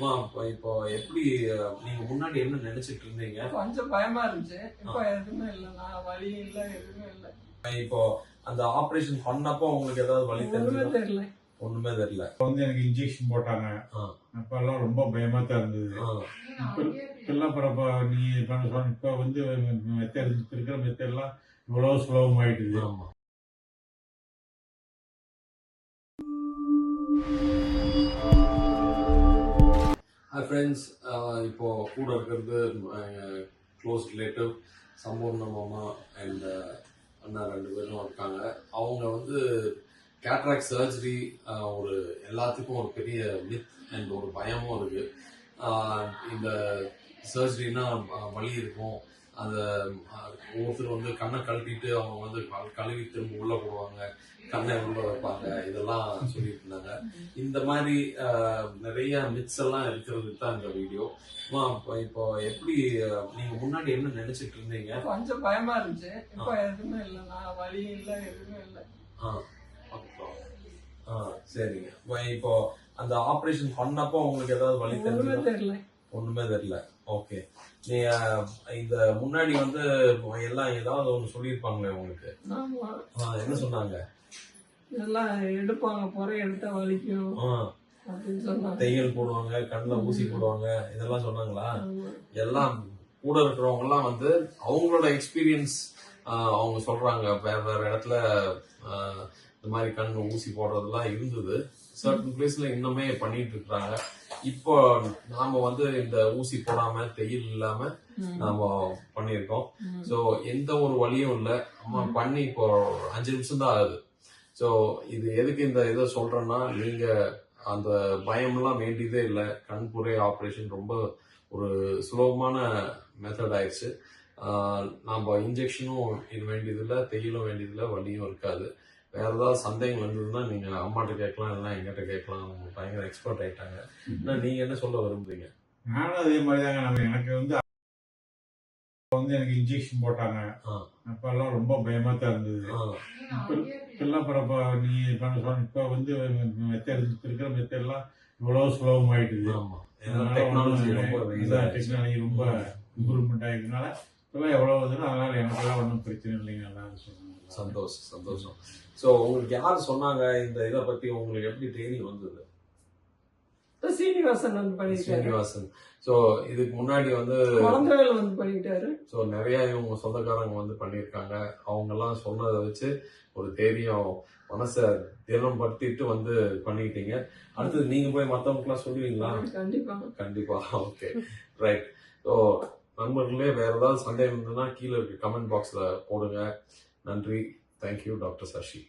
அம்மா, இப்போ இப்போ எப்படி நீங்க முன்னாடி என்ன நினைச்சிட்டு இருந்தீங்க? கொஞ்சம் பயமா இருந்துச்சு. இப்போ எதுவுமே இல்லை. நான் வலி இல்லை எதுவுமே இல்லை. இப்போ அந்த ஆபரேஷன் பண்ணப்போ உங்களுக்கு ஏதாவது தெரிஞ்சதா? தெரியல. ஒண்ணுமே தெரியல. வந்து எனக்கு இன்ஜெக்ஷன் போட்டாங்க. ஆ. அப்பெல்லாம் ரொம்ப பயமா தான் இருந்தது இப்பெல்லாம் பரப்ப நீ பண்ண சொன்ன இப்ப வந்து மெத்தட் இருக்கிற மெத்தட்லாம் இவ்வளவு சுலபமாயிட்டுது. ஃப்ரெண்ட்ஸ் இப்போது கூட இருக்கிறது க்ளோஸ் ரிலேட்டிவ் சம்பூர்ண மாமா அண்ட் அண்ணா ரெண்டு பேரும் இருக்காங்க. அவங்க வந்து கேட்ராக் சர்ஜரி ஒரு எல்லாத்துக்கும் ஒரு பெரிய மித் அண்ட் ஒரு பயமும் இருக்குது இந்த சர்ஜரினா வலி இருக்கும். ஆஹ், ஒவ்வொருத்தர் வந்து கண்ணை கழட்டிட்டு அவங்க வந்து கழு- கழுவி திரும்ப உள்ள போடுவாங்க. கண்ணை உள்ள வைப்பாங்க. இதெல்லாம் சொல்லிட்டு இருந்தாங்க இந்த மாதிரி நிறைய மித்ஸ் எல்லாம் இருக்கிறது தான் இந்த வீடியோ இப்போ எப்படி நீங்க முன்னாடி என்ன நினைச்சிட்டு இருந்தீங்க? கொஞ்சம் பயமா இருந்துச்சு. இப்போ எதுவுமே இல்லை. நான் வலி இல்லை எதுவுமே இல்லை. ஆ. ஆ சரிங்க. இப்போ- அந்த ஆபரேஷன் பண்ணப்போ உங்களுக்கு ஏதாவது தெரிஞ்சதா? தெரியல. ஒண்ணுமே தெரியல. ஓகே நீங்க இந்த முன்னாடி வந்து எல்லாம் ஏதாவது ஒன்று சொல்லியிருப்பாங்களே உங்களுக்கு? என்ன சொன்னாங்க? இதெல்லாம் எடுப்பாங்க புறை எடுத்தா வலிக்கும் தையல் போடுவாங்க கண்ணில் ஊசி போடுவாங்க இதெல்லாம் சொன்னாங்களா. எல்லாம் கூட இருக்கிறவங்க எல்லாம் வந்து அவங்களோட எக்ஸ்பீரியன்ஸ் அவங்க சொல்றாங்க. வேற வேற இடத்துல இந்த மாதிரி கண் ஊசி போடுறதெல்லாம் இருந்தது. சர்டன் பிளேஸ்ல இன்னுமே பண்ணிட்டு இருக்காங்க இப்போ நாம வந்து இந்த ஊசி போடாம தையல் இல்லாம. நாம பண்ணியிருக்கோம். ஸோ எந்த ஒரு வழியும் இல்லை. அம்மா பண்ணி இப்போ அஞ்சு நிமிஷம் தான் ஆகுது. ஸோ இது எதுக்கு இந்த இதை சொல்றேன்னா நீங்க அந்த பயம்லாம் வேண்டியதே இல்லை. கண்புரை ஆப்ரேஷன் ரொம்ப ஒரு சுலபமான மெத்தட் ஆயிடுச்சு. நாம இன்ஜெக்ஷனும் இது வேண்டியதில்லை தையலும் வேண்டியதில்லை வலியும் இருக்காது. வேற ஏதாவது சந்தேகம் வந்ததுன்னா நீங்க அம்மாட்ட கேட்கலாம் இல்லைன்னா எங்கிட்ட கேட்கலாம். அவங்க பயங்கர எக்ஸ்பர்ட் ஆயிட்டாங்க. ஆனா நீங்க என்ன சொல்ல விரும்புறீங்க? நானும் அதே மாதிரி தாங்க. நம்ம எனக்கு வந்து வந்து எனக்கு இன்ஜெக்ஷன் போட்டாங்க. அப்பெல்லாம் ரொம்ப பயமா தான் இருந்தது. இப்பெல்லாம் பரப்ப நீ சொன்ன இப்ப வந்து மெத்தட் இருக்கிற மெத்தட்லாம் இவ்வளவு சுலபமாயிட்டுது. ஆமா. டெக்னாலஜி ரொம்ப இம்ப்ரூவ்மெண்ட் ஆயிருக்கனால இப்பெல்லாம் எவ்வளவு வருதுன்னா அதனால எனக்கெல்லாம் ஒன்றும் பிரச்சனை இல்லைங்க நல்லா சொன்னாங்க சந்தோஷம் சந்தோஷம். சோ உங்களுக்கு யார் சொன்னாங்க இந்த இத பத்தி? உங்களுக்கு எப்படி தெரிய வந்தது? சீனிவாசன் வந்து பண்ணிட்டாரு ஸ்ரீனிவாசன் சோ இதுக்கு முன்னாடி வந்து குழந்தைகள் வந்து பண்ணிட்டாரு சோ நிறைய இவங்க சொந்தக்காரங்க வந்து பண்ணியிருக்காங்க. அவங்க எல்லாம் சொன்னதை வச்சு ஒரு தைரியம் மனசை தினம் படுத்திட்டு வந்து பண்ணிக்கிட்டீங்க. அடுத்தது நீங்க போய் மத்தவங்களுக்குலாம் சொல்லுவீங்களா? கண்டிப்பா. கண்டிப்பா. ஓகே ரைட் ஸோ நண்பர்களே வேற ஏதாவது சந்தேகம் இருந்ததுன்னா கீழே இருக்க கமெண்ட் பாக்ஸில் போடுங்க. நன்றி. Thank you doctor Shashi